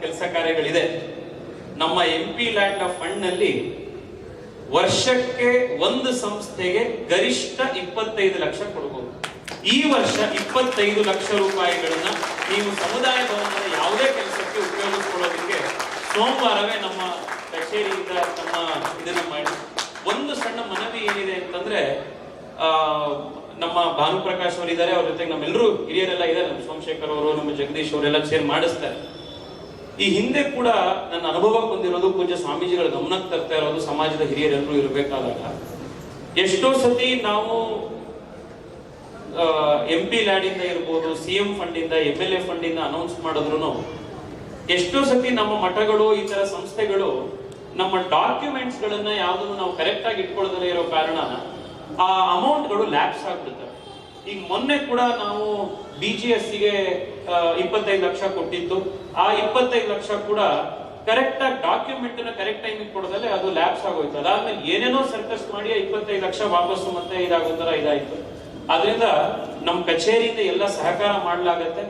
ಕೆಲಸ ಕಾರ್ಯಗಳಿದೆ. ನಮ್ಮ ಎಂ ಪಿ ಲ್ಯಾಂಡ್ ಫಂಡ್ನಲ್ಲಿ ವರ್ಷಕ್ಕೆ ಒಂದು ಸಂಸ್ಥೆಗೆ ಗರಿಷ್ಠ ಇಪ್ಪತ್ತೈದು ಲಕ್ಷ ಕೊಡಬಹುದು ಈ ವರ್ಷ ಇಪ್ಪತ್ತೈದು ಲಕ್ಷ ರೂಪಾಯಿಗಳನ್ನ ನೀವು ಸಮುದಾಯ ಭವನದ ಯಾವುದೇ ಕೆಲಸಕ್ಕೆ ಉಪಯೋಗಿಸ್ಕೊಳ್ಳೋದಕ್ಕೆ ಸೋಮವಾರವೇ ನಮ್ಮ ಕಚೇರಿಯಿಂದ ನಮ್ಮ ಇದನ್ನ ಮಾಡಿ. ಒಂದು ಸಣ್ಣ ಮನವಿ ಏನಿದೆ ಅಂತಂದ್ರೆ, ಆ, ನಮ್ಮ ಭಾನುಪ್ರಕಾಶ್ ಅವರು ಇದ್ದಾರೆ ಅವ್ರ ಜೊತೆಗೆ ನಮ್ಮೆಲ್ಲರೂ ಹಿರಿಯರೆಲ್ಲ ಇದ್ದಾರೆ. ನಮ್ಮ ಸೋಮಶೇಖರ್ ಅವರು, ನಮ್ಮ ಜಗದೀಶ್ ಅವರೆಲ್ಲ ಸೇರ್ ಮಾಡಿಸ್ತಾರೆ. ಈ ಹಿಂದೆ ಕೂಡ ನನ್ನ ಅನುಭವ ಬಂದಿರೋದು ಪೂಜ್ಯ ಸ್ವಾಮೀಜಿಗಳ ಗಮನಕ್ಕೆ ತರ್ತಾ ಇರೋದು ಸಮಾಜದ ಹಿರಿಯರೆಲ್ಲರೂ ಇರಬೇಕಾದಾಗ. ಎಷ್ಟೋ ಸತಿ ನಾವು ಎಂ ಪಿ ಲ್ಯಾಡ್ ಇಂದ ಇರ್ಬೋದು ಸಿ ಎಂ ಫಂಡ್ ಇಂದ ಎಂ ಎಲ್ ಎ ಫಂಡ್ ಇಂದ ಅನೌನ್ಸ್ ಮಾಡಿದ್ರು ಎಷ್ಟೋ ಸತಿ ನಮ್ಮ ಮಠಗಳು, ಈ ತರ ಸಂಸ್ಥೆಗಳು ನಮ್ಮ ಡಾಕ್ಯುಮೆಂಟ್ಸ್ ಗಳನ್ನ ಯಾವ್ದು ನಾವು ಕರೆಕ್ಟ್ ಆಗಿ ಇರೋ ಕಾರಣ ಆ ಅಮೌಂಟ್ಗಳು ಲ್ಯಾಪ್ಸ್ ಆಗ್ಬಿಡುತ್ತವೆ. ಈಗ ಮೊನ್ನೆ ಕೂಡ ನಾವು ಡಿ ಜಿ ಎಸ್ಗೆ ಇಪ್ಪತ್ತೈದು ಲಕ್ಷ ಕೊಟ್ಟಿತ್ತು ಆ ಇಪ್ಪತ್ತೈದು ಲಕ್ಷ ಕೂಡ ಕರೆಕ್ಟ್ ಆಗಿ ಡಾಕ್ಯುಮೆಂಟ್ನ ಕರೆಕ್ಟ್ ಟೈಮಿಗೆ ಕೊಡದಲ್ಲೇ ಅದು ಲ್ಯಾಪ್ಸ್ ಆಗೋಯ್ತು. ಅದಾದ್ಮೇಲೆ ಏನೇನೋ ಸರ್ಕಸ್ ಮಾಡಿ ಇಪ್ಪತ್ತೈದು ಲಕ್ಷ ವಾಪಸ್ಸು ಮತ್ತೆ ಇದಾಗೋ ತರ ಇದಾಯ್ತು. ಆದ್ರಿಂದ ನಮ್ಮ ಕಚೇರಿಯಿಂದ ಎಲ್ಲ ಸಹಕಾರ ಮಾಡಲಾಗತ್ತೆ.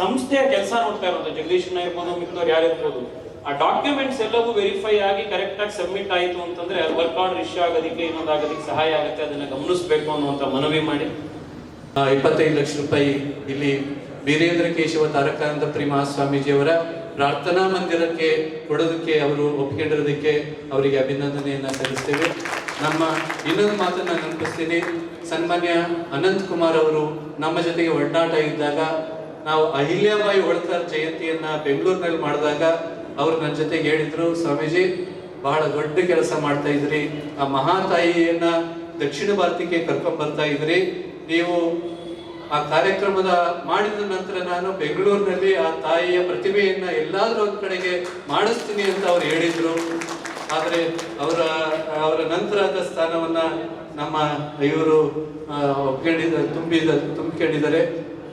ಸಂಸ್ಥೆಯ ಕೆಲಸ ನೋಡ್ತಾ ಇರೋದು. ಜಗದೀಶ್ನ ಇರ್ಬೋದು ಮಿಕ್ಕದವ್ರು ಯಾರಿರ್ಬೋದು ಆ ಡಾಕ್ಯುಮೆಂಟ್ಸ್ ಎಲ್ಲವೂ ವೆರಿಫೈ ಆಗಿ ಕರೆಕ್ಟ್ ಆಗಿ ಸಬ್ಮಿಟ್ ಆಯಿತು ಅಂತಂದ್ರೆ ವರ್ಕ್ ಆರ್ಡರ್ ಇಶ್ಯೂ ಆಗೋದಕ್ಕೆ ಇನ್ನೊಂದಾಗೋದಕ್ಕೆ ಸಹಾಯ ಆಗುತ್ತೆ. ಅದನ್ನ ಗಮನಿಸಬೇಕು ಅನ್ನುವಂಥ ಮನವಿ ಮಾಡಿ. ಇಪ್ಪತ್ತೈದು ಲಕ್ಷ ರೂಪಾಯಿ ಇಲ್ಲಿ ವೀರೇಂದ್ರ ಕೇಶವ ತಾರಕಾನಂದ ಪ್ರಿ ಸ್ವಾಮೀಜಿಯವರ ಪ್ರಾರ್ಥನಾ ಮಂದಿರಕ್ಕೆ ಕೊಡೋದಕ್ಕೆ ಅವರು ಒಪ್ಕೊಂಡಿರೋದಕ್ಕೆ ಅವರಿಗೆ ಅಭಿನಂದನೆಯನ್ನು ಸಲ್ಲಿಸ್ತೇವೆ. ನಮ್ಮ ಇನ್ನೊಂದು ಮಾತನ್ನು ನೆನಪಿಸ್ತೀನಿ. ಸನ್ಮಾನ್ಯ ಅನಂತ್ ಕುಮಾರ್ ಅವರು ನಮ್ಮ ಜೊತೆಗೆ ಒಡನಾಟ ಇದ್ದಾಗ ನಾವು ಅಹಿಲ್ಯಾಬಾಯಿ ಒಳಕರ್ ಜಯಂತಿಯನ್ನ ಬೆಂಗಳೂರಿನಲ್ಲಿ ಮಾಡಿದಾಗ ಅವರು ನನ್ನ ಜೊತೆಗೆ ಹೇಳಿದ್ರು, ಸ್ವಾಮೀಜಿ, ಬಹಳ ದೊಡ್ಡ ಕೆಲಸ ಮಾಡ್ತಾ ಇದ್ರಿ. ಆ ಮಹಾತಾಯಿಯನ್ನ ದಕ್ಷಿಣ ಭಾರತಕ್ಕೆ ಕರ್ಕೊಂಡ್ ಬರ್ತಾ ಇದ್ರಿ. ನೀವು ಆ ಕಾರ್ಯಕ್ರಮದ ಮಾಡಿದ ನಂತರ ನಾನು ಬೆಂಗಳೂರಿನಲ್ಲಿ ಆ ತಾಯಿಯ ಪ್ರತಿಭೆಯನ್ನ ಎಲ್ಲಾದರೂ ಒಂದು ಕಡೆಗೆ ಮಾಡಿಸ್ತೀನಿ ಅಂತ ಅವ್ರು ಹೇಳಿದ್ರು. ಆದರೆ ಅವರ ಅವರ ನಂತರದ ಸ್ಥಾನವನ್ನ ನಮ್ಮ ಇವರು ಒಪ್ಕೊಂಡಿದ್ದ ತುಂಬಿದ, ತುಂಬಿಕೊಂಡಿದ್ದಾರೆ.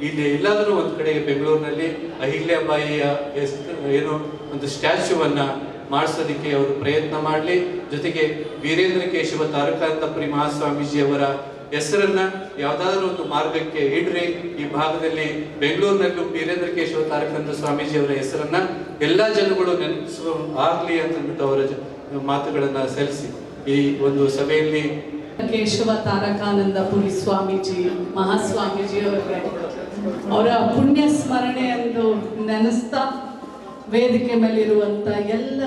ಇಲ್ಲಿ ಎಲ್ಲಾದರೂ ಒಂದು ಕಡೆಗೆ ಬೆಂಗಳೂರಿನಲ್ಲಿ ಅಹಿಲ್ಯಾಬಾಯಿಯ ಏನು, ಒಂದು ಸ್ಟ್ಯಾಚ್ಯೂವನ್ನ ಮಾಡಿಸೋದಕ್ಕೆ ಅವರು ಪ್ರಯತ್ನ ಮಾಡಲಿ. ಜೊತೆಗೆ ವೀರೇಂದ್ರ ಕೇಶವ ತಾರಕಾಂತಪುರಿ ಮಹಾಸ್ವಾಮೀಜಿ ಅವರ ಹೆಸರನ್ನ ಯಾವ್ದಾದ್ರು ಒಂದು ಮಾರ್ಗಕ್ಕೆ ಇಡ್ರಿ. ಈ ಭಾಗದಲ್ಲಿ ಬೆಂಗಳೂರಿನಲ್ಲೂ ವೀರೇಂದ್ರ ಕೇಶವ ತಾರಕನಂದ ಸ್ವಾಮೀಜಿ ಅವರ ಹೆಸರನ್ನ ಎಲ್ಲಾ ಜನಗಳು ನೆನಪಿಸುವ ಆಗ್ಲಿ ಅಂತ ಅವರ ಮಾತುಗಳನ್ನ ಸಲ್ಲಿಸಿ. ಈ ಒಂದು ಸಭೆಯಲ್ಲಿ ಕೇಶವ ತಾರಕಾನಂದ ಪುರಿ ಸ್ವಾಮೀಜಿ ಮಹಾಸ್ವಾಮೀಜಿ ಅವರ ಪುಣ್ಯ ಸ್ಮರಣೆ ಎಂದು ನೆನೆಸ್ತಾ ವೇದಿಕೆ ಮೇಲಿರುವಂತ ಎಲ್ಲ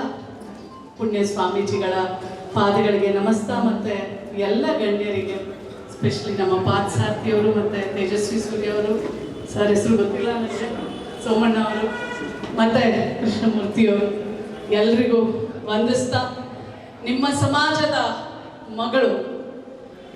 ಪುಣ್ಯ ಸ್ವಾಮೀಜಿಗಳ ಪಾದಗಳಿಗೆ ನಮಸ್ತಾ ಮತ್ತೆ ಎಲ್ಲ ಗಣ್ಯರಿಗೆ ಸ್ಪೆಷಲಿ ನಮ್ಮ ಪಾರ್ಥಸಾರ್ಥಿಯವರು ಮತ್ತೆ ತೇಜಸ್ವಿ ಸೂರ್ಯ ಅವರು. ಸರ್ ಹೆಸರು ಗೊತ್ತಿಲ್ಲ ನನಗೆ. ಸೋಮಣ್ಣ ಅವರು. ಮತ್ತೆ ಕೃಷ್ಣಮೂರ್ತಿಯವರು ಎಲ್ರಿಗೂ ವಂದಿಸ್ತಾ ನಿಮ್ಮ ಸಮಾಜದ ಮಗಳು.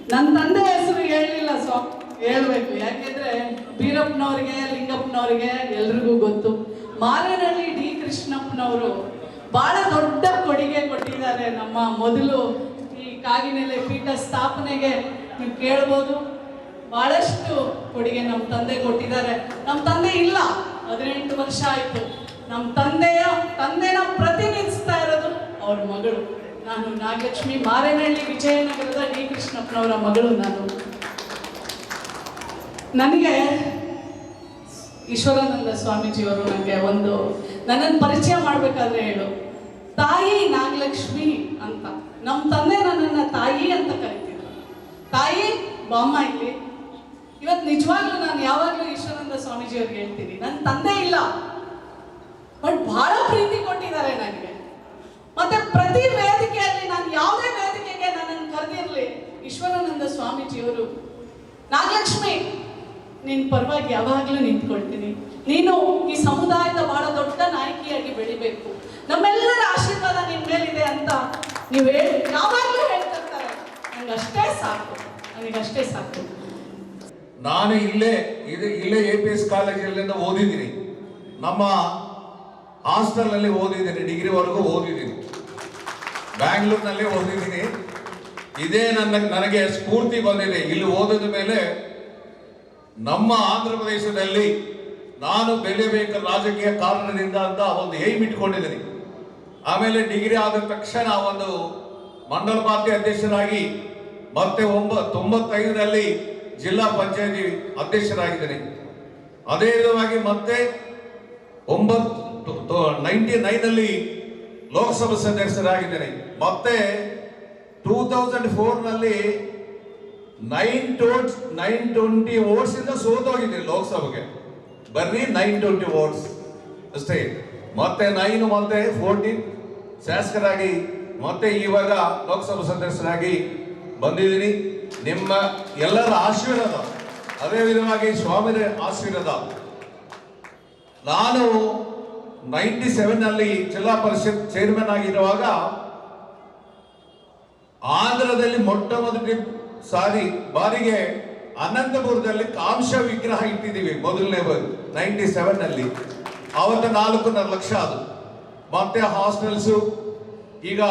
ನನ್ನ ತಂದೆ ಹೆಸರು ಹೇಳಲಿಲ್ಲ ಸ್ವಾ, ಹೇಳ್ಬೇಕು. ಯಾಕೆಂದ್ರೆ ಬೀರಪ್ಪನವ್ರಿಗೆ, ಲಿಂಗಪ್ಪನವ್ರಿಗೆ ಎಲ್ರಿಗೂ ಗೊತ್ತು. ಮಾರೇನಹಳ್ಳಿ ಡಿ ಕೃಷ್ಣಪ್ಪನವರು ಬಹಳ ದೊಡ್ಡ ಕೊಡುಗೆ ಕೊಟ್ಟಿದ್ದಾರೆ ನಮ್ಮ ಮೊದಲು ಈ ಕಾಗಿನೆಲೆ ಪೀಠ ಸ್ಥಾಪನೆಗೆ. ನೀವು ಕೇಳ್ಬೋದು. ಬಹಳಷ್ಟು ಕೊಡುಗೆ ನಮ್ಮ ತಂದೆ ಕೊಟ್ಟಿದ್ದಾರೆ. ನಮ್ಮ ತಂದೆ ಇಲ್ಲ. ಹದಿನೆಂಟು ವರ್ಷ ಆಯಿತು. ನಮ್ಮ ತಂದೆಯ, ತಂದೆನ ಪ್ರತಿನಿಧಿಸ್ತಾ ಇರೋದು ಅವ್ರ ಮಗಳು. ನಾನು ನಾಗಲಕ್ಷ್ಮಿ ಮಾರೇನಹಳ್ಳಿ ವಿಜಯನಗರದ ಡಿ ಕೃಷ್ಣಪ್ಪನವರ ಮಗಳು ನಾನು. ನನಗೆ ಈಶ್ವರಾನಂದ ಸ್ವಾಮೀಜಿಯವರು ನನಗೆ ಒಂದು, ನನ್ನನ್ನು ಪರಿಚಯ ಮಾಡಬೇಕಾದ್ರೆ ಹೇಳು. ತಾಯಿ ನಾಗಲಕ್ಷ್ಮಿ ಅಂತ. ನಮ್ಮ ತಂದೆ ನನ್ನನ್ನು ತಾಯಿ ಅಂತ ಕರಿತಿದ್ರು ತಾಯಿ, ಬಾಮ್ಮ ಇಲ್ಲಿ. ಇವತ್ತು ನಿಜವಾಗ್ಲೂ ನಾನು ಯಾವಾಗಲೂ ಈಶ್ವರಾನಂದ ಸ್ವಾಮೀಜಿ ಅವ್ರಿಗೆ ಹೇಳ್ತೀನಿ. ನನ್ನ ತಂದೆ ಇಲ್ಲ. ಬಟ್ ಬಹಳ ಪ್ರೀತಿ ಕೊಟ್ಟಿದ್ದಾರೆ ನನಗೆ ಮತ್ತೆ ಪ್ರತಿ ವೇದಿಕೆಯಲ್ಲಿ ನಾನು ಯಾವುದೇ ವೇದಿಕೆಗೆ ನನ್ನನ್ನು ಕರೆದಿರಲಿ, ಈಶ್ವರಾನಂದ ಸ್ವಾಮೀಜಿಯವರು ನಾಗಲಕ್ಷ್ಮಿ, ನಿನ್ ಪರವಾಗಿ ಯಾವಾಗಲೂ ನಿಂತ್ಕೊಳ್ತೀನಿ. ನೀನು ಈ ಸಮುದಾಯದ ಬಹಳ ದೊಡ್ಡ ನಾಯಕಿಯಾಗಿ ಬೆಳಿಬೇಕು. ನಮ್ಮೆಲ್ಲರ ಆಶೀರ್ವಾದ ನಿನ್ ಮೇಲಿದೆ ಅಂತ ನೀವು ಹೇಳಿ, ಯಾವಾಗಲೂ ಹೇಳ್ತಿರ್ತಾರೆ ನನಗಷ್ಟೇ ಸಾಕು. ನನಗಷ್ಟೇ ಸಾಕು. ನಾನು ಇಲ್ಲೇ, ಇದೆ ಇಲ್ಲೇ ಎ ಪಿ ಎಸ್ ಕಾಲೇಜಲ್ಲಿಂದ ಓದಿದ್ದೀನಿ. ನಮ್ಮ ಹಾಸ್ಟೆಲ್ನಲ್ಲಿ ಓದಿದ್ದೀನಿ ಡಿಗ್ರಿವರೆಗೂ ಓದಿದ್ದೀನಿ. ಬ್ಯಾಂಗ್ಳೂರ್ನಲ್ಲಿ ಓದಿದ್ದೀನಿ. ಇದೇ ನನ್ನ, ನನಗೆ ಸ್ಫೂರ್ತಿ ಬಂದಿದೆ. ಇಲ್ಲಿ ಓದಿದ ಮೇಲೆ ನಮ್ಮ ಆಂಧ್ರ ಪ್ರದೇಶದಲ್ಲಿ ನಾನು ಬೆಳೆಯಬೇಕ ರಾಜಕೀಯ ಕಾರಣದಿಂದ ಅಂತ ಒಂದು ಏಮ್ ಇಟ್ಕೊಂಡಿದ್ದೀನಿ. ಆಮೇಲೆ ಡಿಗ್ರಿ ಆದ ತಕ್ಷಣ ಒಂದು ಮಂಡಲ ಪಾರ್ಟಿ ಅಧ್ಯಕ್ಷರಾಗಿ ಮತ್ತೆ ಒಂಬ ತೊಂಬತ್ತೈದರಲ್ಲಿ ಜಿಲ್ಲಾ ಪಂಚಾಯತಿ ಅಧ್ಯಕ್ಷರಾಗಿದ್ದೀನಿ. ಅದೇ ವಿಧವಾಗಿ ಮತ್ತೆ ಒಂಬತ್ತು ನೈಂಟಿ ನೈನಲ್ಲಿ ಲೋಕಸಭಾ ಸದಸ್ಯರಾಗಿದ್ದೇನೆ. ಮತ್ತೆ ಟೂ ತೌಸಂಡ್ ಫೋರ್ನಲ್ಲಿ ನೈನ್ ಟೋಟ್ ನೈನ್ ಟ್ವೆಂಟಿ ಓಟ್ಸಿಂದ ಸೋತೋಗಿದ್ದೀನಿ ಲೋಕಸಭೆಗೆ. ಬರ್ರಿ ನೈನ್ ಟ್ವೆಂಟಿ ಓಟ್ಸ್ ಅಷ್ಟೇ. ಮತ್ತೆ ನೈನ್ ಮತ್ತೆ ಫೋರ್ಟೀನ್ ಶಾಸಕರಾಗಿ ಮತ್ತೆ ಇವಾಗ ಲೋಕಸಭಾ ಸದಸ್ಯರಾಗಿ ಬಂದಿದ್ದೀನಿ. ನಿಮ್ಮ ಎಲ್ಲರ ಆಶೀರ್ವಾದ. ಅದೇ ವಿಧವಾಗಿ ಸ್ವಾಮಿಯ ಆಶೀರ್ವಾದ. ನಾನು ನೈಂಟಿ ಸೆವೆನ್ನಲ್ಲಿ ಜಿಲ್ಲಾ ಪರಿಷತ್ ಚೇರ್ಮನ್ ಆಗಿರುವಾಗ ಆಂಧ್ರದಲ್ಲಿ ಮೊಟ್ಟ ಮೊದಲ ಸಾರಿ ಬಾರಿಗೆ ಅನಂತಪುರದಲ್ಲಿ ಕಾಂಶ ವಿಗ್ರಹ ಇಟ್ಟಿದ್ದೀವಿ ಮೊದಲನೇ ನೈಂಟಿ ಸೆವೆನ್ನಲ್ಲಿ. ಅವತ್ತು ನಾಲ್ಕೂವರೆ ಲಕ್ಷ ಅದು. ಮತ್ತೆ ಹಾಸ್ಟೆಲ್ಸು, ಈಗ